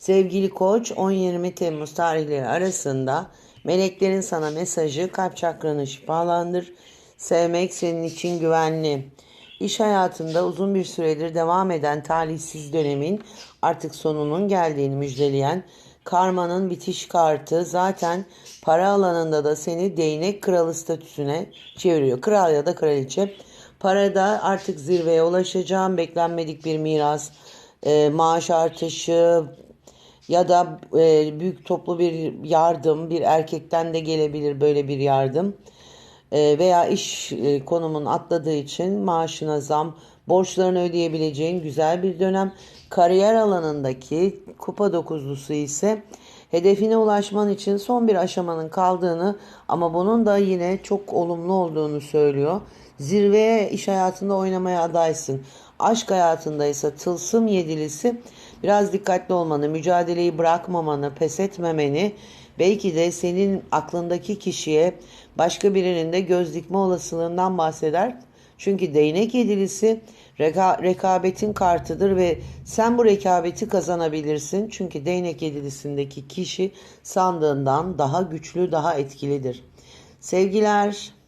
Sevgili koç 10-20 Temmuz tarihleri arasında meleklerin sana mesajı kalp çakranı şifalandır. Sevmek senin için güvenli. İş hayatında uzun bir süredir devam eden talihsiz dönemin artık sonunun geldiğini müjdeleyen karmanın bitiş kartı zaten para alanında da seni değnek kralı statüsüne çeviriyor. Kral ya da kraliçe. Parada artık zirveye ulaşacağım. Beklenmedik bir miras, e, maaş artışı ya da e, büyük toplu bir yardım, bir erkekten de gelebilir böyle bir yardım. E, veya iş e, konumun atladığı için maaşına zam, borçlarını ödeyebileceğin güzel bir dönem. Kariyer alanındaki kupa dokuzlusu ise hedefine ulaşman için son bir aşamanın kaldığını ama bunun da yine çok olumlu olduğunu söylüyor. Zirveye iş hayatında oynamaya adaysın. Aşk hayatında ise tılsım yedilisi biraz dikkatli olmanı, mücadeleyi bırakmamanı, pes etmemeni, belki de senin aklındaki kişiye başka birinin de göz dikme olasılığından bahseder. Çünkü değnek yedilisi reka rekabetin kartıdır ve sen bu rekabeti kazanabilirsin. Çünkü değnek yedilisindeki kişi sandığından daha güçlü, daha etkilidir. Sevgiler.